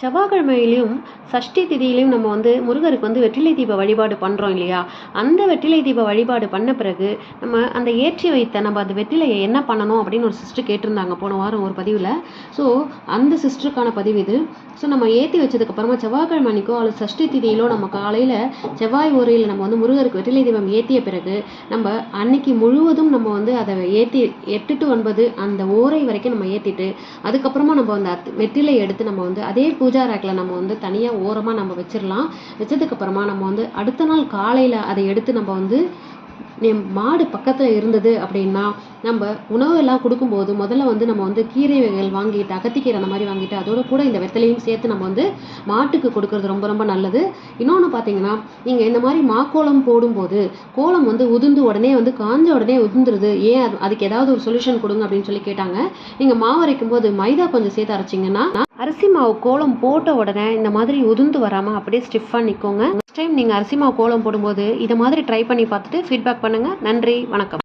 செவ்வாய்க்கிழமையிலையும் சஷ்டி திதியிலையும் நம்ம வந்து முருகருக்கு வந்து வெற்றிலை தீப வழிபாடு பண்ணுறோம் இல்லையா? அந்த வெற்றிலை தீப வழிபாடு பண்ண பிறகு நம்ம அந்த ஏற்றி வைத்த நம்ம அந்த வெற்றிலையை என்ன பண்ணணும் அப்படின்னு ஒரு சிஸ்டர் கேட்டிருந்தாங்க போன வாரம் ஒரு பதிவில். ஸோ அந்த சிஸ்டருக்கான பதிவு இது. ஸோ நம்ம ஏற்றி வச்சதுக்கப்புறமா செவ்வாய்க்கிழமை அன்றைக்கோ அல்லது சஷ்டி திதியிலோ நம்ம காலையில் செவ்வாய் ஓரையில் நம்ம வந்து முருகருக்கு வெற்றிலை தீபம் ஏற்றிய பிறகு நம்ம அன்னைக்கு முழுவதும் நம்ம வந்து அதை ஏற்றி எட்டு டு ஒன்பது அந்த ஓரை வரைக்கும் நம்ம ஏற்றிட்டு அதுக்கப்புறமா நம்ம அந்த அத்- வெற்றிலை எடுத்து நம்ம வந்து அதே பூஜா ரேக்கில் நம்ம வந்து தனியாக ஓரமாக நம்ம வச்சிடலாம் வச்சதுக்கப்புறமா நம்ம வந்து அடுத்த நாள் காலையில் அதை எடுத்து நம்ம வந்து மாடு பக்கத்தில் இருந்தது அப்படின்னா நம்ம உணவு எல்லாம் கொடுக்கும்போது முதல்ல வந்து நம்ம வந்து கீரை வகைகள் வாங்கிட்டு அகத்திக்கீரை அந்த மாதிரி வாங்கிட்டு அதோட கூட இந்த வெத்தலையும் சேர்த்து நம்ம வந்து மாட்டுக்கு கொடுக்கறது ரொம்ப ரொம்ப நல்லது. இன்னொன்று பார்த்தீங்கன்னா நீங்கள் இந்த மாதிரி மாக்கோலம் போடும்போது கோலம் வந்து உதிர்ந்து உடனே வந்து காஞ்ச உடனே உதிர்ந்துருது. ஏன் அது- அதுக்கு ஏதாவது ஒரு சொல்யூஷன் கொடுங்க அப்படின்னு சொல்லி கேட்டாங்க. நீங்கள் மாவு அரைக்கும் போது மைதா கொஞ்சம் சேர்த்து அரைச்சிங்கன்னா அரிசி மாவு கோலம் போட்ட உடனே இந்த மாதிரி உதிர்ந்து வராமல் அப்படியே ஸ்டிஃபாக நிற்கோங்க நெக்ஸ்ட் டைம் நீங்கள் அரிசி மாவு கோலம் போடும்போது இதை மாதிரி ட்ரை பண்ணி பார்த்துட்டு ஃபீட்பேக் பண்ணுங்கள் நன்றி வணக்கம்.